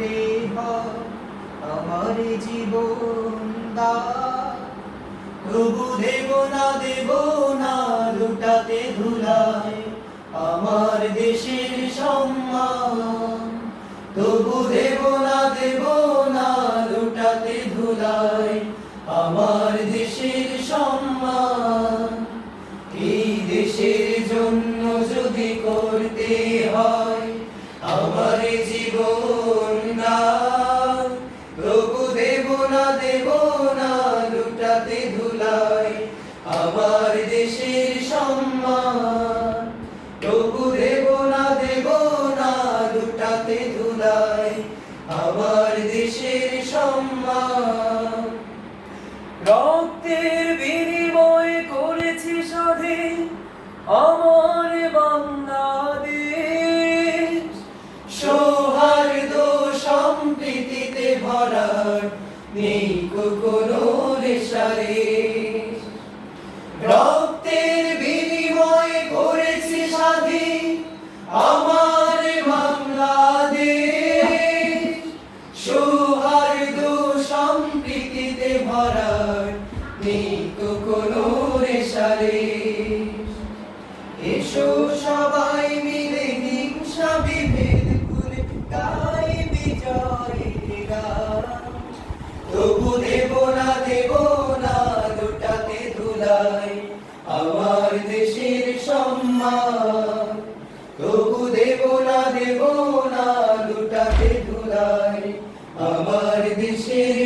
হয় আমার জীবন তবু দেব না দেব না লুটাতে ধুলায় আমার দেশের সম্মান। তবু দেব না দেব না লুটাতে ধুলায় আমার আমার দেশের সম্মান। রক্তের বিনিময় করেছি স্বাধীন আমার বাংলাদেশ। সৌহার্দ্য সম্প্রীতিতে ভরার নেই কোনো রেশারে রক্তের তো কোনো এসো সবাই মিলে হিংসা বিভেদ গাই তবু দেব না দেব না লুটাতে ধুলাই আমার দেশের সম্মান। তবু দেব না দেব না লুটাতে ধুলাই আমার দেশের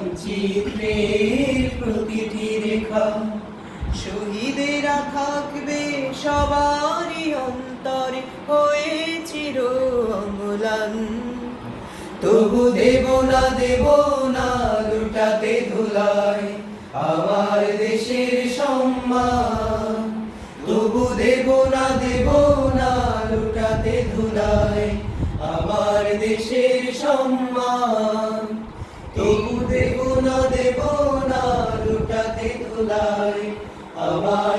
মানচিত্রের প্রতিটি রেখা শহীদেরা থাকবে সবারই অন্তরে হয়ে চির অম্লান তবু দেব না দেব না লুটাতে ধুলাই আমার দেশের সম্মান। তবু দেব না দেব না লুটাতে ধুলাই আমার দেশের লুটাতে